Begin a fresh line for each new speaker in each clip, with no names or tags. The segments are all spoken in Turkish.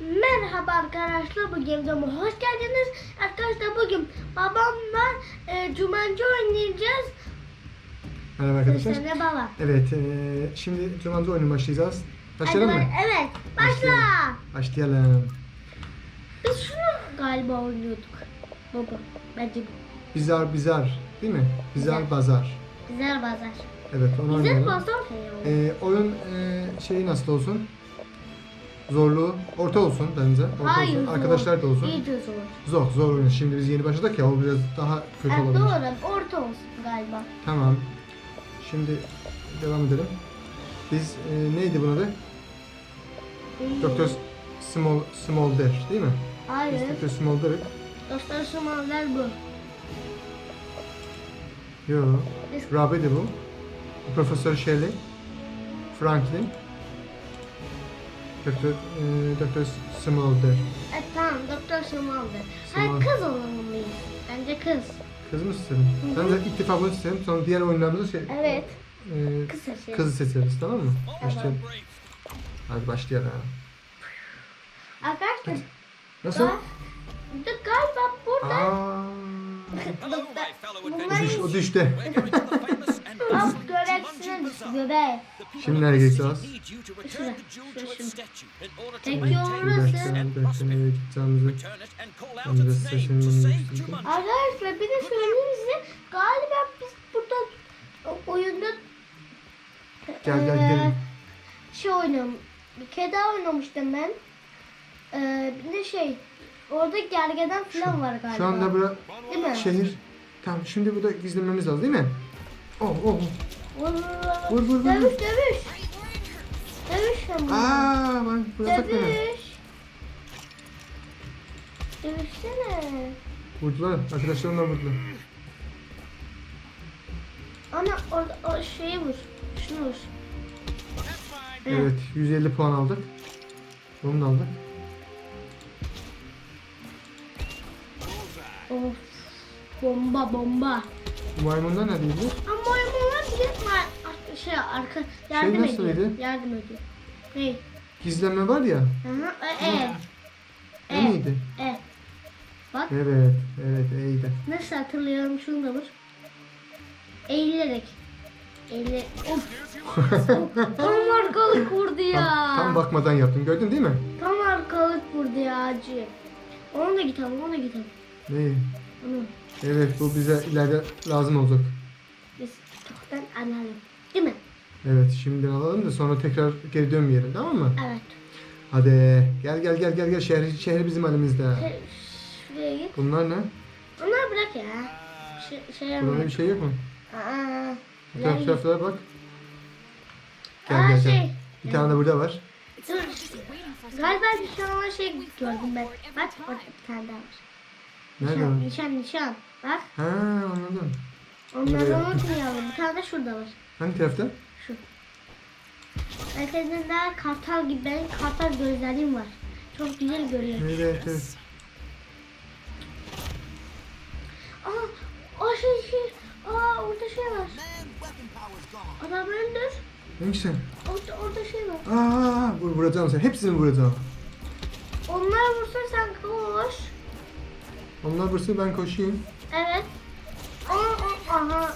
Merhaba arkadaşlar, bu videoma hoş geldiniz. Arkadaşlar bugün babamla e, Cumancı oynayacağız.
Merhaba arkadaşlar.
Seslerine baba.
Evet, eee, şimdi Cumancı oyunu başlayacağız. Başlayalım mı?
Evet, başla.
Başlayalım.
Biz şunu galiba oynuyorduk. Baba, bence bu.
Bizar bizar, değil mi? Bizar
Bizar.
bazar.
Güzel bazar.
Evet, onu oynayalım.
bazar.
Eee, oyun eee, şeyi nasıl olsun? Zorluğu orta olsun bence. Orta
Hayır,
olsun.
zor.
Arkadaşlar da olsun.
İyice zor.
Zor, zor oyun. Şimdi biz yeni başladık ya, o biraz daha kötü
Evet,
olabilir.
doğru, orta olsun galiba.
Tamam. Şimdi devam edelim. Biz eee, neydi bunun adı?
Hmm,
Doktor Smol Smolder, değil mi? Biz
Hayır,
Doktor Smolder'ı.
Doktor Sumaller bu.
Yo.
Biz-
Rabe de bu. Profesör Shelley. Franklin. Doktor, e, Doktor Smolder.
Evet, tamam, Doktor Sumaller. Hayır,
Small-
kız olmalıyız. Bence kız.
Kız mı istedim?
Hı hı.
Ben de ilk defa bunu istedim. Sonra diğer oyunlarımızda şey,
Evet,
e,
kız seçelim.
kızı seçeriz tamam mı?
Tamam.
Başlayalım. Hadi başlayalım.
Arkadaşlar,
Nasıl?
Gal- de galiba burada
Aa,
bunlar
o düştü.
Alt göreksine düşüyor be.
Şimdi nereye geçeceğiz?
Şuraya. Peki orası?
göstereyim.
Arkadaşlar bir de söyleyeyim size galiba biz burada oyunda
Gel gel
eee,
gidelim.
şey oynuyorum. Bir kere daha oynamıştım ben. Eee bir de şey orada gergeden falan var galiba.
Şu anda bura
Değil mi?
şehir. Tamam şimdi burada gizlenmemiz lazım değil mi? Oh oh. oh.
Vur vur vur. Dövüş dövüş. Dövüş ama.
Aa ben bıraksak beni.
Dövüş. Dövüşsene.
Vurdular. Arkadaşlarımla vurdular.
Ana orada o şeyi vur. Şunu vur.
Evet 150 puan aldık. Bunu da aldık.
Of. Bomba bomba.
Bu maymunlar ne değildi?
Ama maymunlar bir ma- şey arka yardım
nasıl
ediyor.
idi?
Yardım ediyor. Ne?
Gizlenme var ya.
Aha, e, e,
O
e,
neydi?
e. Bak
Evet. Evet iyiydi.
nasıl hatırlıyorum şunu da vur. Eğilerek. Eğilerek. Of. Tam arkalık vurdu ya.
Tam, tam bakmadan yaptım. Gördün değil mi?
Tam arkalık vurdu ya acı. Onu da git al, onu da git al.
İyi. Evet bu bize ileride lazım olacak.
biz çoktan alalım. Değil mi?
Evet şimdiden alalım da sonra tekrar geri dönmeyelim tamam mı?
Evet.
Hadi gel gel gel gel gel şehir şehir bizim elimizde.
Şey, Şuraya git.
Bunlar ne?
Onları bırak ya. Şey, şey yapma.
bir şey yok mu?
Aa,
Bu taraf taraflara bak. Gel
Aa,
gel gel.
şey.
Bir tane de burada var.
Dur. Galiba bir şey ama şey gördüm ben. Bak orada bir tane daha var. Nişan, nişan, nişan. Bak.
Ha anladım.
Onları
Buraya.
unutmayalım. Bir tane de şurada var.
Hangi tarafta?
Şu. Herkesin daha kartal gibi benim kartal gözlerim var. Çok güzel görüyor.
Evet evet.
Aa, o şey şey. Aa orada şey var. Adam öldür.
Hangisi?
Orada, orada şey var.
Aa vur vuracağım sen. Hepsini vuracağım.
Onlar vursun sen koş.
Onlar vursun ben koşayım.
Evet. Aa, aha. Aha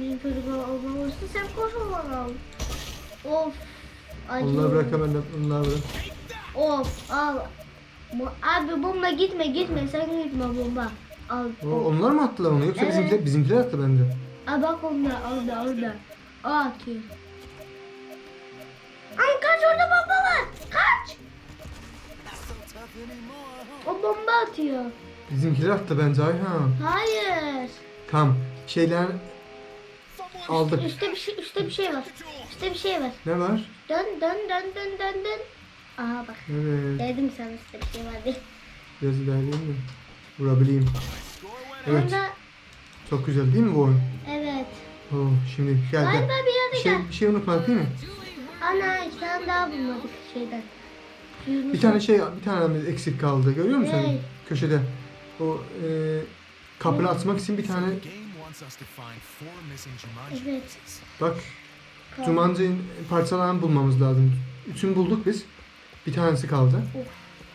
bizim çocuklar vursun sen koş onlara. Of. Acı.
Onlar bırak ben de onlar bırak.
Of al. Bu, abi bomba gitme gitme sen gitme bomba. Al.
O, onlar mı attılar onu yoksa
Evet.
bizimkiler, bizimkiler attı bence.
Aa bak onlar orada orada. O atıyor. Ay kaç orada bomba var. Kaç. O bomba atıyor.
Bizimkiler attı bence Ayhan.
Hayır.
Tamam. Şeyler aldık.
Üstte bir şey üstte bir şey var. Üstte bir şey var.
Ne var?
Dön dön dön dön dön dön. Aha bak.
Evet.
Dedim sana üstte bir şey var diye.
Biraz ilerleyeyim mi? Vurabileyim. Evet.
Onda
Çok güzel değil mi bu oyun?
evet.
Oh, şimdi gel
Galiba bir yerde
şey,
gel.
bir şey unutmadık değil mi?
Ana iki tane daha bulmadık şeyden.
Bir tane şey, bir tane eksik kaldı. Görüyor musun?
Ne?
Köşede. O e, kapını açmak için bir tane
Evet.
bak
Kaldı.
Jumanji'nin parçalarını bulmamız lazım. Üçünü bulduk biz. Bir tanesi kaldı.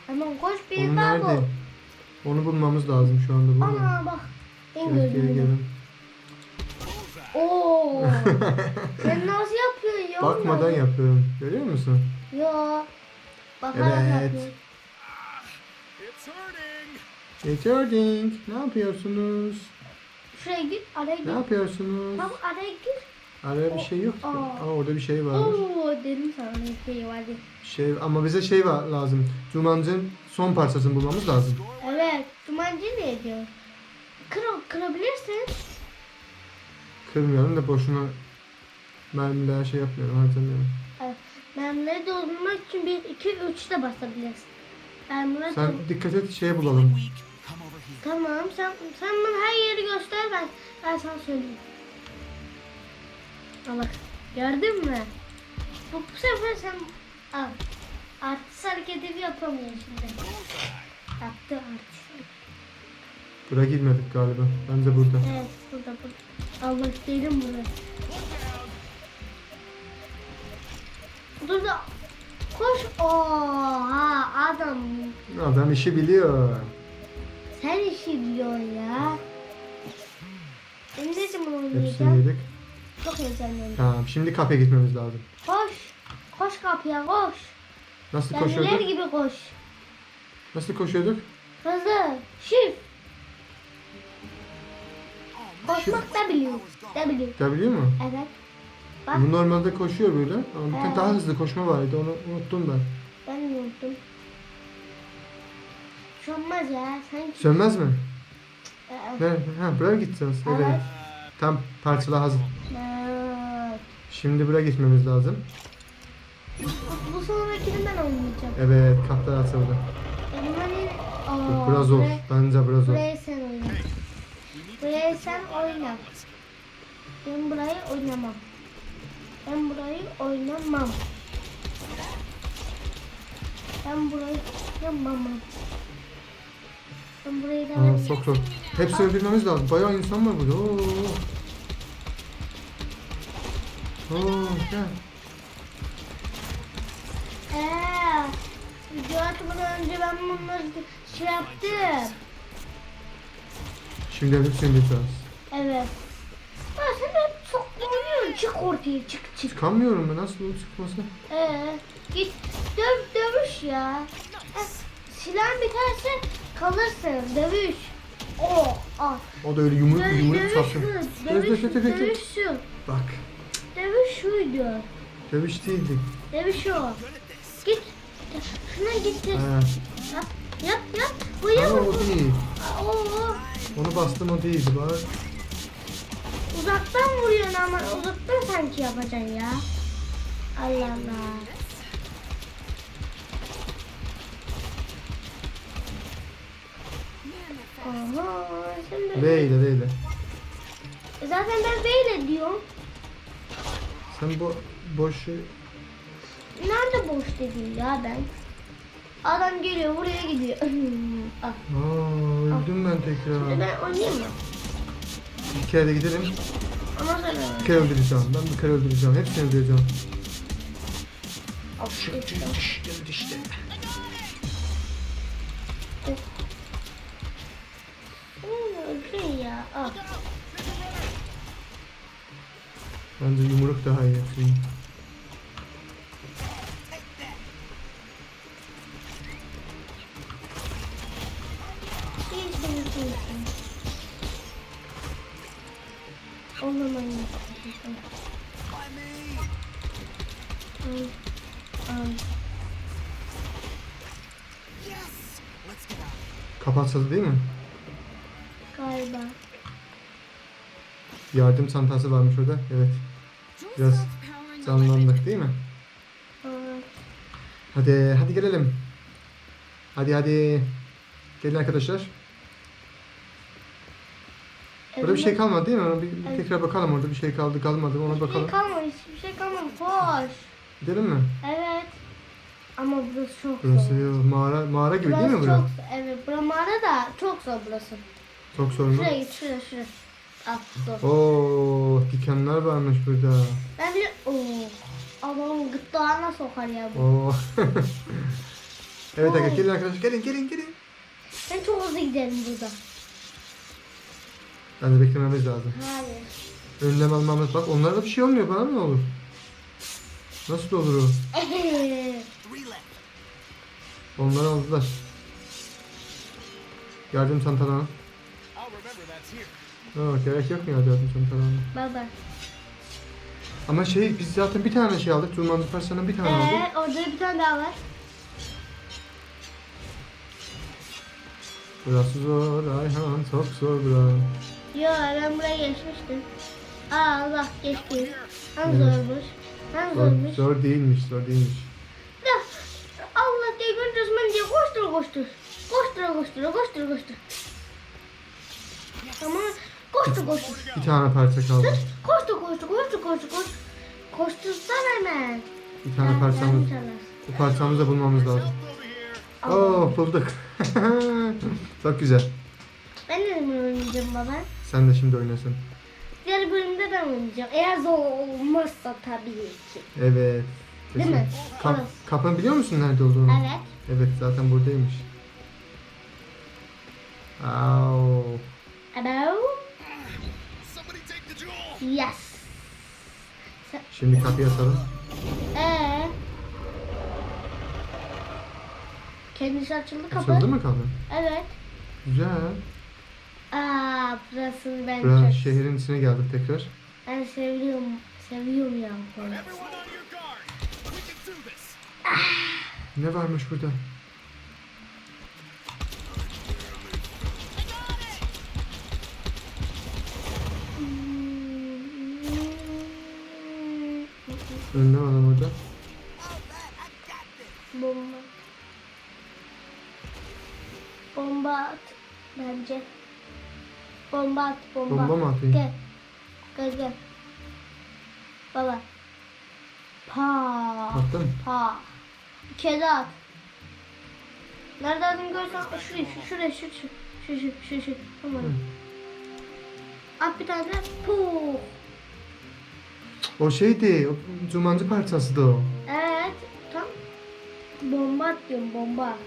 Hemen koş bir
Onu
daha
nerede?
bul.
Onu bulmamız lazım şu anda. Burada.
Ana bak. Ben
Gel gel
gördüm.
gelin.
Oo. Sen nasıl yapıyorsun ya?
Bakmadan
onları?
yapıyorum. Görüyor musun?
Yo. Bakarak
Evet.
yapıyorum.
It's hurting.
Hurting. Ne yapıyorsunuz?
Şuraya git, araya git.
Ne yapıyorsunuz?
Tamam araya gir.
Araya bir şey yok ki.
Aa.
Aa, orada bir şey varmış.
Oo dedim sana ne şey vardı.
Şey ama bize şey var lazım. Jumanji'nin son parçasını bulmamız lazım.
Evet. Dumancı ne diyor? Kır, kırabilirsin.
Kırmıyorum da boşuna mermiler şey yapmıyorum, harcamıyorum.
Evet. Mermileri doldurmak için 1, 2, 3 de basabilirsin. Mermileri
Sen
doldur-
dikkat et şeye bulalım.
Tamam sen, sen bana her yeri göster ben, ben sana söyleyeyim. Al bak gördün mü? Bu, bu sefer sen al. Artist hareketi yapamıyorsun şimdi. Yaptı artist.
Buraya gitmedik galiba. Bence burada.
Evet burada burada. Allah değilim burada. Burada koş. Oha adam.
Adam işi biliyor.
Sen işi biliyorsun ya. Ben ne zaman
Hepsini
oynayacağım?
yedik.
Çok heyecanlandım.
Tamam şimdi kafeye gitmemiz lazım.
Koş. Koş kapıya koş.
Nasıl
Kendileri
koşuyorduk?
gibi koş.
Nasıl koşuyorduk?
Hızlı. Shift. Koşmak da biliyor. Da biliyor.
Ya biliyor mu?
Evet. Bak
Bu normalde koşuyor böyle. Ama bir tane
Evet.
daha hızlı koşma vardı. Onu unuttum ben.
ben unuttum. Olmaz ya. Sen
Sönmez mi?
Ee,
Ne? Ha buraya gideceğiz. Evet.
Evet.
Tam parçalar hazır.
evet.
Şimdi buraya gitmemiz lazım.
Bu, bu sonrakini ben oynayacağım.
Evet kaplar açıldı.
Benim hani... Aa,
Biraz zor.
buraya-
Bence biraz zor.
Burayı sen oyna. Burayı sen oyna. Ben burayı oynamam. Ben burayı oynamam. Ben burayı oynamam. Ben burayı da
Aa, çok zor. Hepsini öldürmemiz lazım. Bayağı insan var burada. Oo. Oo, gel.
Eee, video atmadan önce ben bunları şey yaptım.
Şimdi hepsini öldüreceğiz.
Evet. Çık ortaya çık çık.
Çıkamıyorum ben. Nasıl bu çıkması?
Ee, git döv dövüş ya. Heh, silahın biterse kalırsın. Dövüş. Oh, ah.
O da öyle yumruk
Dö-
yumruk
dövüş
saçın.
şu.
Dövüş,
Dövüş,
dövüş,
şu.
Bak.
Dövüş şuydu.
Dövüş değildi.
Dövüş o. Git. Şuna git.
Ha.
Yap, yap, yap. Bu
Ama o değil.
Oo,
Onu bastım o değildi bak.
Uzaktan vuruyorsun ama uzaktan sanki yapacaksın ya. Allah Allah. Aha, şimdi...
Böyle böyle.
Zaten ben böyle diyorum.
Sen bu boş şey...
Nerede boş dedim ya ben? Adam geliyor buraya gidiyor. ah,
Aa öldüm ben
şimdi
tekrar.
ben oynayayım mı?
Bir kere de gidelim.
Ama
Bir kere öldüreceğim. Ben bir kere öldüreceğim. Hepsini öldüreceğim. Geldi işte.
Öldün ya. Ah.
Bence yumruk daha iyi. Kapatsadı değil mi?
Galiba.
Yardım çantası varmış orada. Evet. Biraz canlandık değil mi?
Evet.
Hadi hadi gelelim. Hadi hadi. Gelin arkadaşlar. Orada bir şey kalmadı değil mi? Bir, bir tekrar bakalım orada bir şey kaldı kalmadı ona
Hiçbir şey
bakalım.
kalmamış, hiçbir şey kalmamış. Koş.
Gidelim mi?
Evet. Ama burası çok
Burası
zor.
mağara mağara gibi değil mi
Burası
bura?
çok, evet, bura mağara da çok zor burası.
Çok zor mu?
Şuraya git, şuraya, şuraya. Al, zor.
Oo, dikenler varmış burada.
Ben bile, ooo. Adamın gırtlağına sokar ya bu.
Oo. Evet arkadaşlar gelin arkadaşlar gelin gelin gelin.
Ben çok hızlı giderim burada.
Yani beklememiz lazım.
Hayır.
Önlem almamız bak onlara bir şey olmuyor bana ne olur? Nasıl olur o?
Three left.
Onlar aldılar. Yardım çantalarına. Yok gerek yok mu ya yardım çantalarına?
Baba.
Ama şey biz zaten bir tane şey aldık. Zulmanlı Parsa'nın bir tane aldık.
Ee, orada bir tane daha var.
Burası zor Ayhan çok zor bura.
Yo ben buraya geçmiştim. Aa Allah geçti. Hem
Evet.
zormuş. Hem
Zor,
zormuş.
zor değilmiş zor değilmiş.
Koştur koştur. Koştur koştur koştur. Ama koştur koştur.
Bir tane parça kaldı.
Koştur koştur koştur koştur koştur. Koştursana hemen.
Bir tane parçamız. Bu parçamızı da bulmamız lazım. Oo bulduk. çok güzel.
Ben de mi oynayacağım baba?
Sen de şimdi oynasın.
Diğer bölümde ben oynayacağım. Eğer zor olmazsa tabii ki.
Evet.
Değil mi?
Kap,
Evet.
kapın biliyor musun nerede olduğunu?
Evet.
Evet zaten buradaymış. Au.
Hello? Yes.
Şimdi kapıyı açalım.
Ee. Kendisi açıldı kapı.
Açıldı mı kapı?
Evet.
Güzel.
Aa, burasını ben
Buranın
çok
şehrin içine geldik tekrar.
ben seviyorum. Seviyorum ya.
Everyone
Ne varmış burada? Önlem adam orada.
Bomba. Bomba at. Bence. Bomba at. Bomba.
Bomba mı atayım?
Gel. Gel gel. Baba. Pa.
Attın mı?
Pa. Bir kere daha at. Nerede adını görsen şuraya şu şuraya şu şu şu şu şu şu tamam. At bir tane de puh.
O şeydi, o Zumancı parçasıydı o.
Evet tam bomba at diyorum bomba.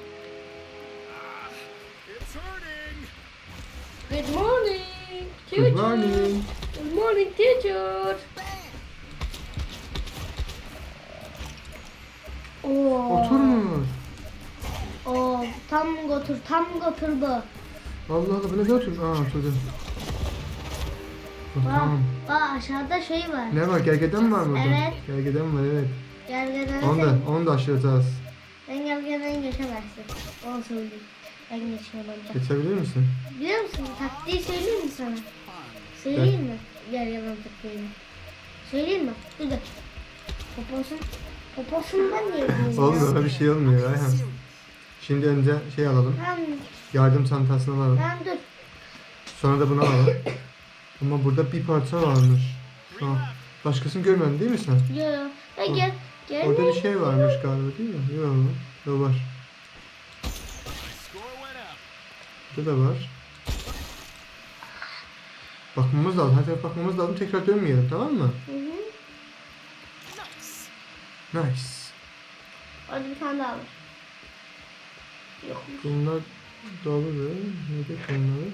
Good morning.
Good morning.
Good morning teacher. Oo.
Oturmuş.
Oo, tam götür, tam götürdü.
Allah Allah, bu ne otur? Aa oturdu.
Bak,
tamam.
bak aşağıda şey var.
Ne var? Gergeden var mı?
Evet.
Gergeden var evet.
Gergeden
Onu da, onu da aşıracağız.
Ben gergeden geçemezsin. Onu söyleyeyim. Ben geçiyorum önce.
Geçebilir misin?
Biliyor musun? Taktiği söyleyeyim mi sana? Söyleyeyim mi? Gergeden taktiğini. Söyleyeyim mi? Dur dur. Poposun. Poposundan niye yapıyorsun?
Olmuyor, öyle bir şey olmuyor Ayhan. Şimdi önce şey alalım.
Tamam,
Yardım çantasını alalım.
tamam dur.
Sonra da bunu alalım. Ama burada bir parça varmış. Ha. Başkasını görmedin değil mi sen?
Yo. Ha, gel. Gel.
Orada bir şey varmış galiba değil mi? Yok. Yok var. Burada da var. Bakmamız lazım. Hadi bakmamız lazım. Tekrar dönmeyelim tamam mı?
Hı.
Nice.
Orada bir tane daha var. Yok.
Bunlar dolu be. Neydi bunları?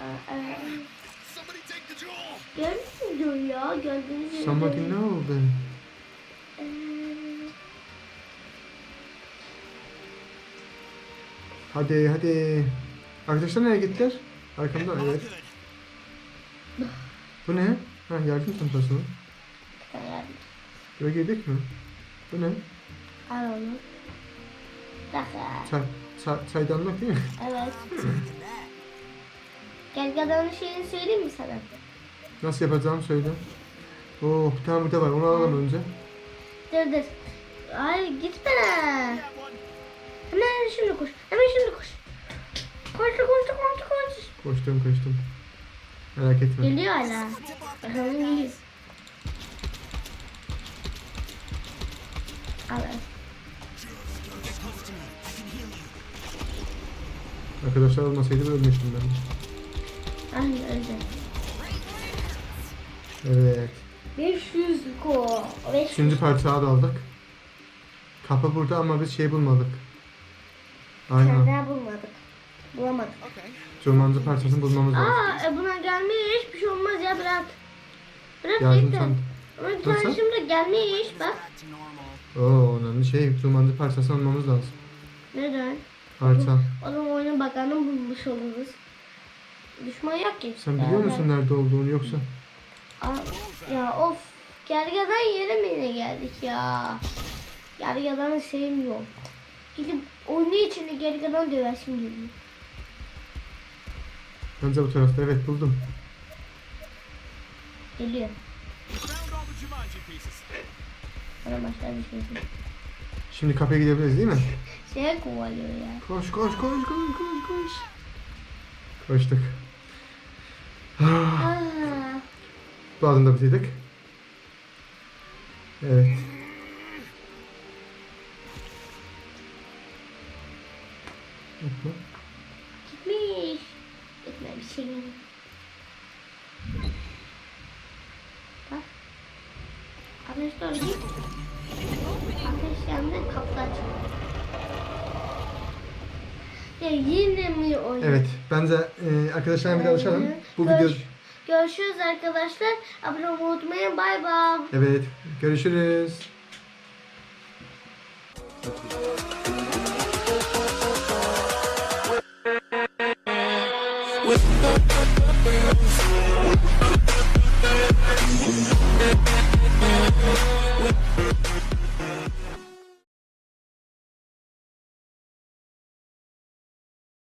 Aa, aa.
Somebody take the jewel.
Gördün mü diyor ya? Gördünüz mü?
Somebody ne oldu?
Ee,
Hadi hadi. Arkadaşlar nereye gittiler? Arkamda evet. Bu ne? Ha yardım çantası mı?
bir tane yardım.
Buraya girdik mi? Bu ne?
Al onu. Dakika.
Çay, çay, çaydanlık değil mi?
Evet. Gel gadanın şeyini söyleyeyim mi sana?
Nasıl yapacağımı söyle. Oh bir tane burada var. Onu alalım önce.
Dur dur. Ay gitme. Hemen şimdi koş. Hemen şimdi koş. Koş koş koş koş.
Koştum koştum. Merak etme.
Geliyor hala. Bakalım geliyor. Al.
Arkadaşlar olmasaydı ölmüştüm ben.
Ay öldü.
Evet.
500 ko. 500.
Üçüncü parçayı da aldık. Kapı burada ama biz şey bulmadık. Aynen.
Daha bulmadık. Bulamadık.
Okay.
Curmancı parçasını bulmamız lazım.
Aa e, buna gelmiş. Bir şey olmaz ya bırak. Bırak
Yardım
lütfen.
sen.
Ama
Nasıl?
karşımda gelmiş bak.
Oo önemli şey. Curmancı parçasını almamız lazım.
Neden?
Parça.
O zaman oyunun bakanı bulmuş oluruz. Düşman yok ki.
Sen biliyor musun nerede olduğunu yoksa?
Aa, ya of. Gergedan yere mi yine geldik ya? Gergedanı sevmiyorum. Gidip oyunu içinde gergedan döversin geliyor.
Bence bu tarafta evet buldum.
Geliyor. Bana başlar bir şey değil.
Şimdi kapıya gidebiliriz değil mi?
Şeye kovalıyor ya.
Koş koş koş koş koş koş. Koştuk.
Aa,
Bu adımda bitirdik. Evet.
Gitmiş. Gitmemiş şey. Arkadaşlar git. Ateş yandı kapıdan çıktı. Ya yine mi oyun?
Evet. Bence e, arkadaşlarla bir de alışalım. Bu
Görüş-
video...
Görüşürüz arkadaşlar. Abone olmayı unutmayın. Bay bay.
Evet. Görüşürüz.
Thank